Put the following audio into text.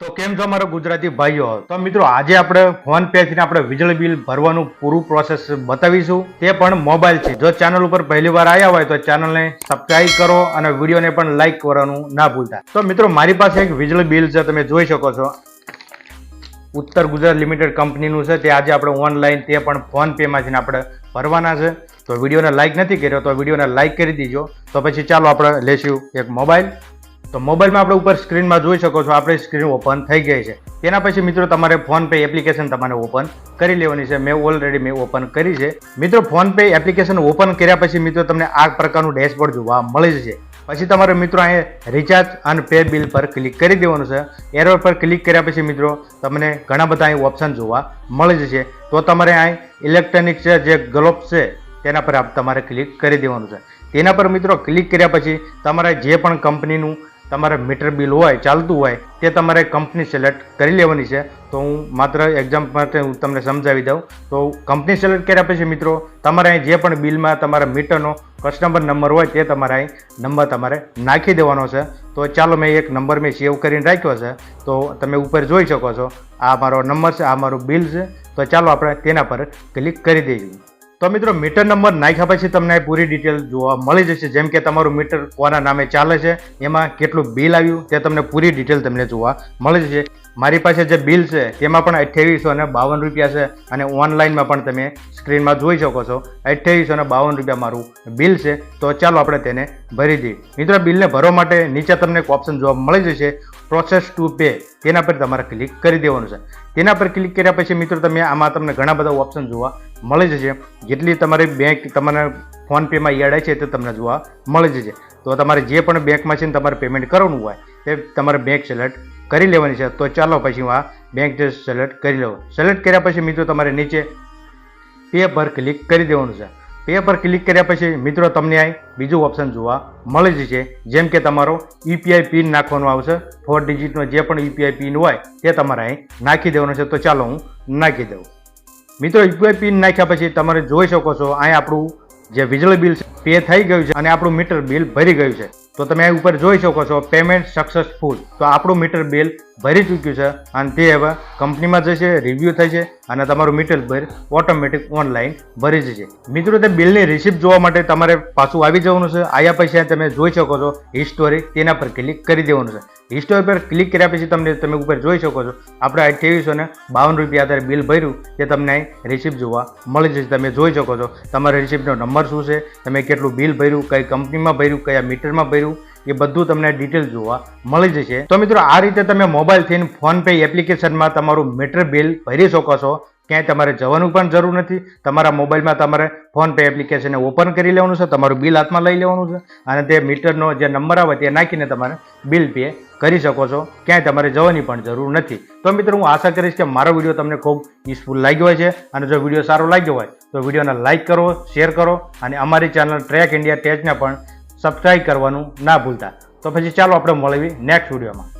તો કેમ છો મારા ગુજરાતી ભાઈઓ? તો મિત્રો, આજે આપણે ફોન પે થી આપણે વીજળી બિલ ભરવાનું પૂરું પ્રોસેસ બતાવીશું. તે પણ મોબાઈલ છે જો ચેનલ ઉપર પહેલી વાર આવ્યા હોય તો ચેનલને સબસ્ક્રાઇબ કરો અને વિડીયોને પણ લાઈક કરવાનું ના ભૂલતા. તો મિત્રો, મારી પાસે એક વીજળી બિલ છે, તમે જોઈ શકો છો. ઉત્તર ગુજરાત લિમિટેડ કંપનીનું છે, તે આજે આપણે ઓનલાઈન તે પણ ફોન પેમાંથી આપણે ભરવાના છે. તો વિડીયોને લાઈક નથી કર્યો, તો વિડીયોને લાઈક કરી દીજો. તો પછી ચાલો આપણે લેશું એક મોબાઈલ તો મોબાઈલમાં આપણે ઉપર સ્ક્રીનમાં જોઈ શકો છો, આપણી સ્ક્રીન ઓપન થઈ ગઈ છે. તેના પછી મિત્રો તમારે ફોન પે એપ્લિકેશન તમારે ઓપન કરી લેવાની છે. મેં ઓલરેડી મેં ઓપન કરી છે. મિત્રો ફોન પે એપ્લિકેશન ઓપન કર્યા પછી મિત્રો તમને આ પ્રકારનું ડેશબોર્ડ જોવા મળે છે પછી તમારે મિત્રો અહીંયા રિચાર્જ અને પે બિલ પર ક્લિક કરી દેવાનું છે. એરર પર ક્લિક કર્યા પછી મિત્રો તમને ઘણા બધા અહીં ઓપ્શન જોવા મળે છે તો તમારે અહીં ઇલેક્ટ્રોનિક છે, જે ગ્લોબ છે, તેના પર આપ તમારે ક્લિક કરી દેવાનું છે. તેના પર મિત્રો ક્લિક કર્યા પછી તમારે જે પણ કંપનીનું તમારે મીટર બિલ હોય, ચાલતું હોય, તે તમારે કંપની સિલેક્ટ કરી લેવાની છે. તો હું માત્ર એક્ઝામ્પલ માટે હું તમને સમજાવી દઉં. તો કંપની સિલેક્ટ કર્યા પછી મિત્રો, તમારે અહીં જે પણ બિલમાં તમારા મીટરનો કસ્ટમર નંબર હોય, તે તમારે અહીં નંબર તમારે નાખી દેવાનો છે. તો ચાલો મેં એક નંબર મેં સેવ કરીને રાખ્યો છે. તો તમે ઉપર જોઈ શકો છો. આ મારો નંબર છે, આ મારું બિલ છે. તો ચાલો આપણે તેના પર ક્લિક કરી દઈશું તો મિત્રો મીટર નંબર નાખ્યા પછી તમને પૂરી ડિટેલ જોવા મળી જશે. જેમ કે તમારું મીટર કોના નામે ચાલે છે, એમાં કેટલું બિલ આવ્યું તે તમને પૂરી ડિટેલ તમને જોવા મળી જશે. મારી પાસે જે બિલ છે, તેમાં પણ અઠ્યાવીસો અને બાવન રૂપિયા છે અને ઓનલાઈનમાં પણ તમે સ્ક્રીનમાં જોઈ શકો છો. અઠ્યાવીસો અને બાવન રૂપિયા મારું બિલ છે. તો ચાલો આપણે તેને ભરી દઈએ. મિત્રો, બિલને ભરવા માટે નીચે તમને એક ઓપ્શન જોવા મળી જશે પ્રોસેસ ટુ પે તેના પર તમારે ક્લિક કરી દેવાનું છે. તેના પર ક્લિક કર્યા પછી મિત્રો, તમે આમાં તમને ઘણા બધા ઓપ્શન જોવા મળી જશે. જેટલી તમારી બેંક તમને ફોનપેમાં પેમાં છે તે તમને જોવા મળી જશે. તો તમારે જે પણ બેંકમાં છે તમારે પેમેન્ટ કરવાનું હોય, તે તમારે બેંક સિલેક્ટ કરી લેવાની છે, તો ચાલો પછી હું આ બેંક સિલેક્ટ કરી લઉં. સિલેક્ટ કર્યા પછી મિત્રો તમારે નીચે પે પર ક્લિક કરી દેવાનું છે. પે પર ક્લિક કર્યા પછી મિત્રો તમને અહીં બીજું ઓપ્શન જોવા મળે જ છે જેમ કે તમારો યુપીઆઈ પિન નાખવાનો આવશે. ફોર ડિજિટનો જે પણ યુપીઆઈ પિન હોય, તે તમારે અહીં નાખી દેવાનો છે. તો ચાલો હું નાખી દઉં. મિત્રો યુપીઆઈ પિન નાખ્યા પછી તમારે જોઈ શકો છો અહીં આપણું જે વીજળી બિલ છે પે થઈ ગયું છે અને આપણું મીટર બિલ ભરી ગયું છે. તો તમે અહીં ઉપર જોઈ શકો છો પેમેન્ટ સક્સેસફુલ તો આપણું મીટર બિલ ભરી ચૂક્યું છે અને તે હવે કંપનીમાં જશે રિવ્યૂ થશે. અને તમારું મીટર બિલ ઓટોમેટિક ઓનલાઈન ભરી જશે મિત્રો, તે બિલની રિસિપ્ટ જોવા માટે તમારે પાછું આવી જવાનું છે. આયા પછી તમે જોઈ શકો છો હિસ્ટોરી તેના પર ક્લિક કરી દેવાનું છે. હિસ્ટોરી પર ક્લિક કર્યા પછી તમને, તમે ઉપર જોઈ શકો છો. આપણે અઠ્યાવીસો ને બાવન રૂપિયા આધારે બિલ ભર્યું, તે તમને રિસિપ્ટ જોવા મળી જશે. તમે જોઈ શકો છો તમારા રિસિપ્ટનો નંબર શું છે, તમે કેટલું બિલ ભર્યું, કઈ કંપનીમાં ભર્યું, કયા મીટરમાં ભર્યું એ બધું તમને ડિટેલ જોવા મળી જશે. તો મિત્રો, આ રીતે તમે મોબાઈલથી ફોનપે એપ્લિકેશનમાં તમારું મીટર બિલ ભરી શકો છો. ક્યાંય તમારે જવાનું પણ જરૂર નથી. તમારા મોબાઈલમાં તમારે ફોનપે એપ્લિકેશનને ઓપન કરી લેવાનું છે, તમારું બિલ હાથમાં લઈ લેવાનું છે અને તે મીટરનો જે નંબર આવે તે નાખીને તમારે બિલ પે કરી શકો છો. ક્યાંય તમારે જવાની પણ જરૂર નથી. તો મિત્રો, હું આશા કરીશ કે મારો વીડિયો તમને ખૂબ યુઝફુલ લાગ્યો હોય છે અને જો વીડિયો સારો લાગ્યો હોય તો વિડીયોને લાઇક કરો શેર કરો અને અમારી ચેનલ ટ્રેક ઇન્ડિયા ટેચને પણ સબસ્ક્રાઇબ કરવાનું ના ભૂલતા. તો પછી ચાલો આપણે મળીએ નેક્સ્ટ વિડીયોમાં